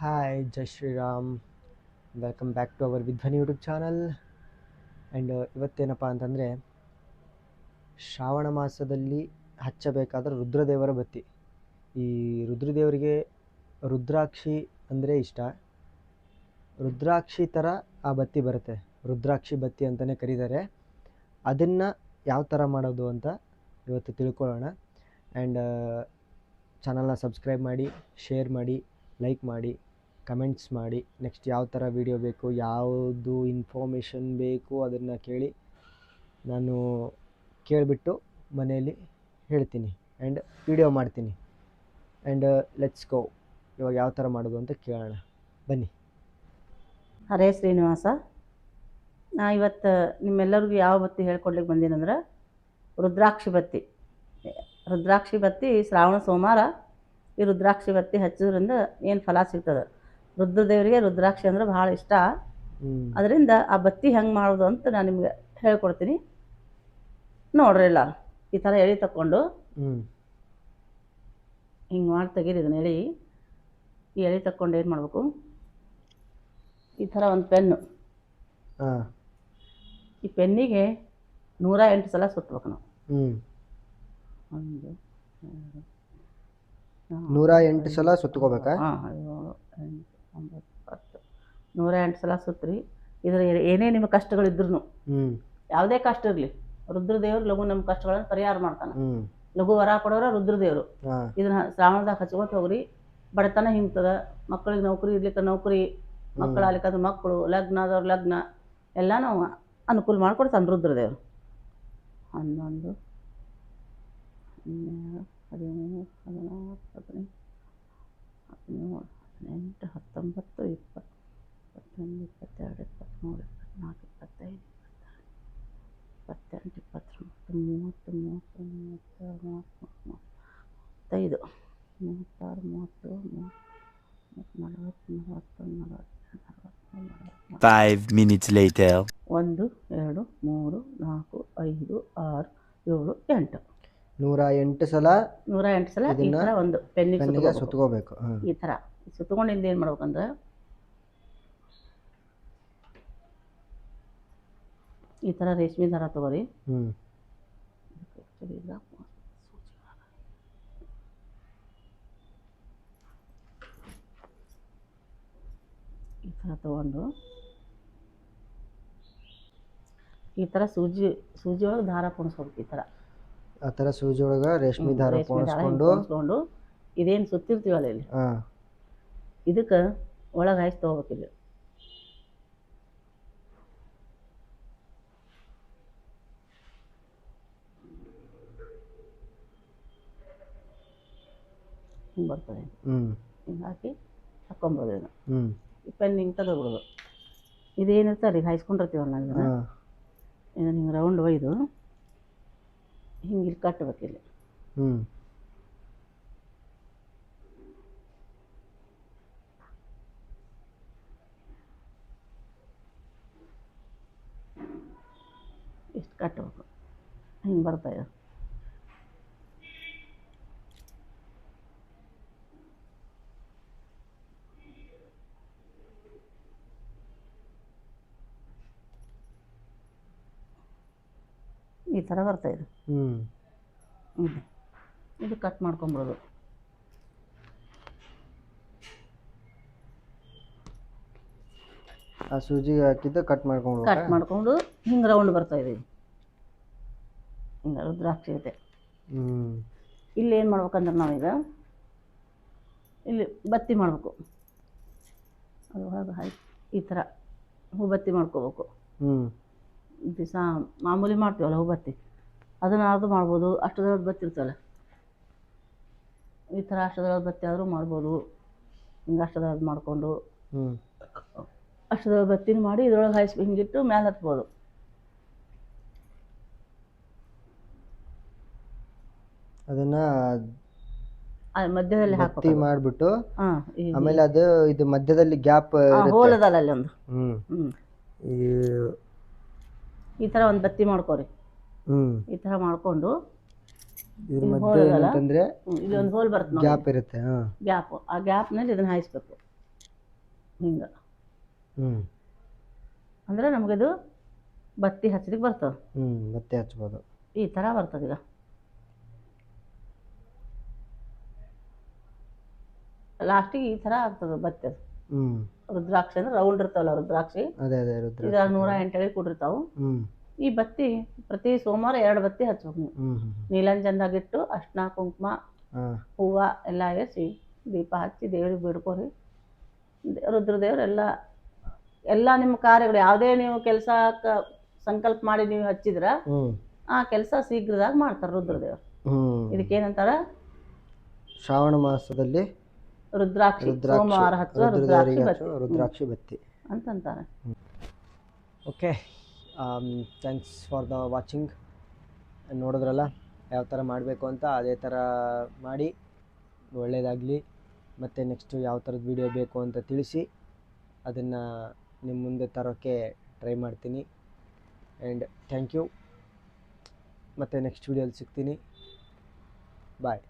Hi Jai Shriram welcome back to our Vidhvani YouTube channel and ಇವತ್ತೇನಪ್ಪ ಅಂತಂದರೆ, ಶ್ರಾವಣ ಮಾಸದಲ್ಲಿ ಹಚ್ಚಬೇಕಾದ ರುದ್ರದೇವರ ಬತ್ತಿ. ಈ ರುದ್ರದೇವರಿಗೆ ರುದ್ರಾಕ್ಷಿ ಅಂದರೆ ಇಷ್ಟ. ರುದ್ರಾಕ್ಷಿ ಥರ ಆ ಬತ್ತಿ ಬರುತ್ತೆ. ರುದ್ರಾಕ್ಷಿ ಬತ್ತಿ ಅಂತಲೇ ಕರೀತಾರೆ. ಅದನ್ನು ಯಾವ ಥರ ಮಾಡೋದು ಅಂತ ಇವತ್ತು ತಿಳ್ಕೊಳ್ಳೋಣ. ಆ್ಯಂಡ್ ಚಾನಲ್ನ ಸಬ್ಸ್ಕ್ರೈಬ್ ಮಾಡಿ ಶೇರ್ ಮಾಡಿ ಲೈಕ್ ಮಾಡಿ. ಕಮೆಂಟ್ಸ್ ಮಾಡಿ. ನೆಕ್ಸ್ಟ್ ಯಾವ ಥರ ವೀಡಿಯೋ ಬೇಕು, ಯಾವುದು ಇನ್ಫಾರ್ಮೇಷನ್ ಬೇಕು ಅದನ್ನು ಕೇಳಿ ನಾನು ಕೇಳಿಬಿಟ್ಟು ಮನೆಯಲ್ಲಿ ಹೇಳ್ತೀನಿ ಆ್ಯಂಡ್ ವೀಡಿಯೋ ಮಾಡ್ತೀನಿ. ಆ್ಯಂಡ್ ಲೆಟ್ಸ್ ಗೋ ಇವಾಗ ಯಾವ ಥರ ಮಾಡೋದು ಅಂತ ಕೇಳೋಣ. ಬನ್ನಿ. ಹರೇ ಶ್ರೀನಿವಾಸ, ನಾ ಇವತ್ತು ನಿಮ್ಮೆಲ್ಲರಿಗೂ ಯಾವ ಬತ್ತಿ ಹೇಳ್ಕೊಡ್ಲಿಕ್ಕೆ ಬಂದೀನಂದ್ರೆ ರುದ್ರಾಕ್ಷಿ ಬತ್ತಿ. ರುದ್ರಾಕ್ಷಿ ಬತ್ತಿ ಶ್ರಾವಣ ಸೋಮವಾರ ಈ ರುದ್ರಾಕ್ಷಿ ಬತ್ತಿ ಹಚ್ಚೋದ್ರಿಂದ ಏನು ಫಲ ಸಿಗ್ತದೆ? ರುದ್ರದೇವರಿಗೆ ರುದ್ರಾಕ್ಷಿ ಅಂದ್ರೆ ಭಾಳ ಇಷ್ಟ. ಅದರಿಂದ ಆ ಬತ್ತಿ ಹೆಂಗೆ ಮಾಡೋದು ಅಂತ ನಾನು ನಿಮ್ಗೆ ಹೇಳ್ಕೊಡ್ತೀನಿ. ನೋಡ್ರಿ ಈ ಥರ ಎಳೆ ತಗೊಂಡು ಹ್ಞೂ ಹಿಂಗೆ ಮಾಡಿ ತೆಗೀರಿ ಇದನ್ನ ಎಳಿ. ಈ ಎಳೆ ತಕೊಂಡು ಏನು ಮಾಡಬೇಕು? ಈ ಥರ ಒಂದು ಪೆನ್ನು. ಹಾಂ. ಈ ಪೆನ್ನಿಗೆ ನೂರ ಎಂಟು ಸಲ ಸುತ್ತಬೇಕು ನಾವು. ಒಂದು ನೂರ ಎಂಟು ಸಲ ಸುತ್ಕೋಬೇಕಾ? ಹಾಂ ಏಳು ಎಂಟು ಒಂಬತ್ತು ಹತ್ತು ನೂರ ಎಂಟು ಸಲ ಸುತ್ರಿ ಇದ್ರ ಏನೇ ನಿಮ್ಮ ಕಷ್ಟಗಳಿದ್ರು ಯಾವುದೇ ಕಷ್ಟ ಇರಲಿ. ರುದ್ರದೇವರು ಲಘು ನಮ್ಮ ಕಷ್ಟಗಳನ್ನು ಪರಿಹಾರ ಮಾಡ್ತಾನೆ. ಲಘು ವರ ಕೊಡೋರ ರುದ್ರದೇವರು. ಇದನ್ನ ಶ್ರಾವಣದಾಗ ಹಚ್ಕೊತ ಹೋಗ್ರಿ. ಬಡತನ ಹಿಂಗ್ತದ. ಮಕ್ಕಳಿಗೆ ನೌಕರಿ ಇರ್ಲಿಕ್ಕೆ ನೌಕರಿ. ಮಕ್ಕಳು ಆಗ್ಲಿಕ್ಕೆ ಮಕ್ಕಳು ಲಗ್ನ ಆದವ್ರ ಲಗ್ನ. ಎಲ್ಲ ನಾವು ಅನುಕೂಲ ಮಾಡಿಕೊಡ್ತಾನೆ ರುದ್ರದೇವರು. ಹನ್ನೊಂದು ಹನ್ನೆರಡು ಇಪ್ಪತ್ತೊಂಬತ್ತು ಮೂವತ್ತು ಮೂವತ್ತು ಮೂವತ್ತೆರಡು ಮೂವತ್ತು ಮೂವತ್ತೈದು ಮೂವತ್ತಾರು ಮೂವತ್ತೇಳು ಮೂವತ್ತು ನಲವತ್ತು ನಲವತ್ತೊಂದು ನಲವತ್ತೆರಡು ನಲವತ್ತ್ಮೂರು ನಲವತ್ತ್ನಾಲ್ಕು Five minutes later. ಒಂದು ಎರಡು ಮೂರು ನಾಲ್ಕು ಐದು ಆರು ಏಳು ಎಂಟು. ನೂರ ಎಂಟು ಸಲ ನೂರ ಎಂಟು ಸಲ ಈ ಇದನ್ನ ಥರ ಒಂದು ಪೆನ್ನಿಗೆ ಪೆನ್ನಿಗೆ ಸುತ್ಕೋಬೇಕು. ಸುತ್ಕೋಬೇಕು. ಹಾಂ ಈ ಥರ. ಸುತ್ತಕೊಂಡಿಂದ ಏನು ಮಾಡ್ಬೇಕಂದ್ರೆ ಈ ಥರ ರೇಷ್ಮೆ ದಾರ ತಗೋರಿ. ಹ್ಞೂ ಈ ಥರ ತಗೊಂಡು. ಈ ಥರ ಸೂಜಿ ಸೂಜಿ ಒಳಗೆ ದಾರ ಪುಣಿಸ್ಬೇಕು ಈ ಥರ ಆ ಥರ ಸೂಜಿ ಒಳಗೆ ರೇಷ್ಮೆ ದಾರ ಪೋಣಿಸ್ಕೊಂಡು. ಇದೇನು ಸುತ್ತಿರ್ತೀವಲ್ಲ ಇಲ್ಲಿ? ಹಾ. ಇದಕ್ಕೆ ಒಳಗೆ ಹಾಯಿಸಿ ತೊಗೋಬೇಕು ಇಲ್ಲಿ ಹಿಂಗೆ ಬರ್ತದೆ ಹಿಂಗೆ ಹಾಕಿ ಹಾಕ್ಕೊಂಬೋದು ಇದನ್ನು. ಈ ಪೆನ್ ಹಿಂಗೆ ತೆಗೆದ್ಬಿಡೋದು ಇದೇನಿರ್ತಾರೆ ಈಗ ಹಾಯ್ಸ್ಕೊಂಡಿರ್ತೀವಲ್ಲ ಇದನ್ನು? ಇದನ್ನು ಹಿಂಗೆ ರೌಂಡ್ ಒಯ್ದು ಹಿಂಗೆ ಇಲ್ಲಿ ಕಟ್ಟಬೇಕು ಇಲ್ಲಿ. ಹ್ಞೂ ಇಷ್ಟು ಕಟ್ಟಬೇಕು ಹಿಂಗೆ ಬರ್ತಾ ಈ ಥರ ಬರ್ತಾ ಇದೆ. ಹ್ಞೂ ಇದು. ಇದು ಕಟ್ ಮಾಡ್ಕೊಂಬಿಡೋದು ಆ ಸೂಜಿ ಹಾಕಿದ್ದು ಕಟ್ ಮಾಡ್ಕೊಂಡು ಕಟ್ ಮಾಡಿಕೊಂಡು ಹಿಂಗೆ ರೌಂಡ್ ಬರ್ತಾ ಇದೆ. ಹಿಂಗೆ ರುದ್ರಾಕ್ಷಿ ಇದೆ ಹ್ಞೂ ಇಲ್ಲಿ ಏನು ಮಾಡ್ಬೇಕಂದ್ರೆ ನಾವೀಗ ಇಲ್ಲಿ ಬತ್ತಿ ಮಾಡಬೇಕು. ಅದು ಹಾಗೆ ಈ ಥರ ಹೂ ಬತ್ತಿ ಮಾಡ್ಕೋಬೇಕು. ಹ್ಞೂ ದಿವಸ ಮಾಮೂಲಿ ಮಾಡ್ತೀವಲ್ಲ ಬತ್ತಿ ಅದನ್ನು ಅದು ಮಾಡ್ಬೋದು. ಅಷ್ಟದೊಳಗೆ ಬತ್ತಿ ಇರ್ತಲ್ಲ ಈ ಥರ ಅಷ್ಟದೊಳಗೆ ಬತ್ತಿ ಆದರೂ ಮಾಡ್ಬೋದು. ಹಿಂಗೆ ಅಷ್ಟದೊಳಗೆ ಮಾಡಿಕೊಂಡು ಹ್ಞೂ ಅಷ್ಟದೊಳಗೆ ಬತ್ತಿನ ಮಾಡಿ ಇದ್ರೊಳಗೆ ಹಾಯಿಸಿ ಹಿಂಗಿಟ್ಟು ಮೇಲೆ ಹತ್ಬೋದು. ಅದನ್ನು ಮಧ್ಯದಲ್ಲಿ ಹಾಕಿ ಮಾಡ್ಬಿಟ್ಟು ಆಮೇಲೆ ಅದು ಇದು ಮಧ್ಯದಲ್ಲಿ ಗ್ಯಾಪ್ ಹೋಲ್ ಅದಲ್ಲ ಅಲ್ಲಿ ಒಂದು. ಹ್ಞೂ ಈ ತರ ಥರ ಒಂದು ಬತ್ತಿ ಮಾಡ್ಕೋರಿ. ಹ್ಮ್. ಈ ತರ ಮಾಡ್ಕೊಂಡು ಇದ್ರ ಇಲ್ಲಿ ಮಧ್ಯೆ hole ಇದಲ್ಲ? ಏನಂತಂದ್ರೆ ಇಲ್ಲಿ ಒಂದು ಹೋಲ್ ಬರುತ್ತೆ ನೋಡಿ. ಗ್ಯಾಪ್ ಇರುತ್ತೆ ಹಾಂ. ಗ್ಯಾಪ್. ಆ ಗ್ಯಾಪ್ನಲ್ಲಿ ಇದನ್ನ ಹಾಯಿಸ್ಬೇಕು. ಹಿಂಗೆ. ಅಂದ್ರೆ ಅಂದರೆ ಇದು ಬತ್ತಿ ಹಚ್ಚಲಿಕ್ಕೆ ಬರ್ತದ. ಹ್ಮ್ ಮತ್ತೆ ಹಚ್ಬೋದು. ಈ ಥರ ಬರ್ತದೆ ಈಗ. ಲಾಸ್ಟಿಗೆ ಈ ಥರ ಆಗ್ತದ ಬತ್ತಿ ಅದು. ರುದ್ರಾಕ್ಷಿ ಅಂದ್ರೆ ರೌಂಡ್ ಇರ್ತಾವಲ್ಲ ರುದ್ರಾಕ್ಷಿ? ಅದೇ ಅದೇ ರುದ್ರ ನೂರ ಎಂಟಳಿ ಕೂಡಿರ್ತಾವೆ. ಈ ಬತ್ತಿ ಪ್ರತಿ ಸೋಮವಾರ ಎರಡು ಬತ್ತಿ ಹಚ್ಬೇಕು ನೀವು. ನೀಲಂಜನದಾಗಿಟ್ಟು ಅರ್ಶಿನ ಕುಂಕುಮ ಹೂವ ಎಲ್ಲ ಎಸಿ ದೀಪ ಹಚ್ಚಿ ದೇವ್ರಿಗೆ ಬಿಡ್ಕೊರಿ. ರುದ್ರದೇವ್ರು ಎಲ್ಲ ಎಲ್ಲ ನಿಮ್ಮ ಕಾರ್ಯಗಳು ಯಾವುದೇ ನೀವು ಕೆಲಸ ಸಂಕಲ್ಪ ಮಾಡಿ ನೀವು ಹಚ್ಚಿದ್ರ ಆ ಕೆಲಸ ಶೀಘ್ರದಾಗ ಮಾಡ್ತಾರೆ ರುದ್ರದೇವ್ರು. ಇದಕ್ಕೇನಂತಾರ? ಶ್ರಾವಣ ಮಾಸದಲ್ಲಿ ರುದ್ರಾಕ್ಷಿ ಸೋಮವಾರ ಹಚ್ಚುವ ರುದ್ರಾಕ್ಷಿ ಬತ್ತಿ. ರುದ್ರಾಕ್ಷಿ ಬತ್ತಿ. ಅಂತಂತಾರೆ. Okay thanks for the watching ನೋಡಿದ್ರಲ್ಲ ಯಾವ ಥರ ಮಾಡಬೇಕು ಅಂತ ಅದೇ ಥರ ಮಾಡಿ ಒಳ್ಳೇದಾಗಲಿ. ಮತ್ತು ನೆಕ್ಸ್ಟು ಯಾವ ಥರದ ವೀಡಿಯೋ ಬೇಕು ಅಂತ ತಿಳಿಸಿ ಅದನ್ನು ನಿಮ್ಮ ಮುಂದೆ ತರೋಕ್ಕೆ ಟ್ರೈ ಮಾಡ್ತೀನಿ. ಆ್ಯಂಡ್ ಥ್ಯಾಂಕ್ ಯು ಮತ್ತು ನೆಕ್ಸ್ಟ್ ವೀಡಿಯೋಲಿ ಸಿಗ್ತೀನಿ. ಬಾಯ್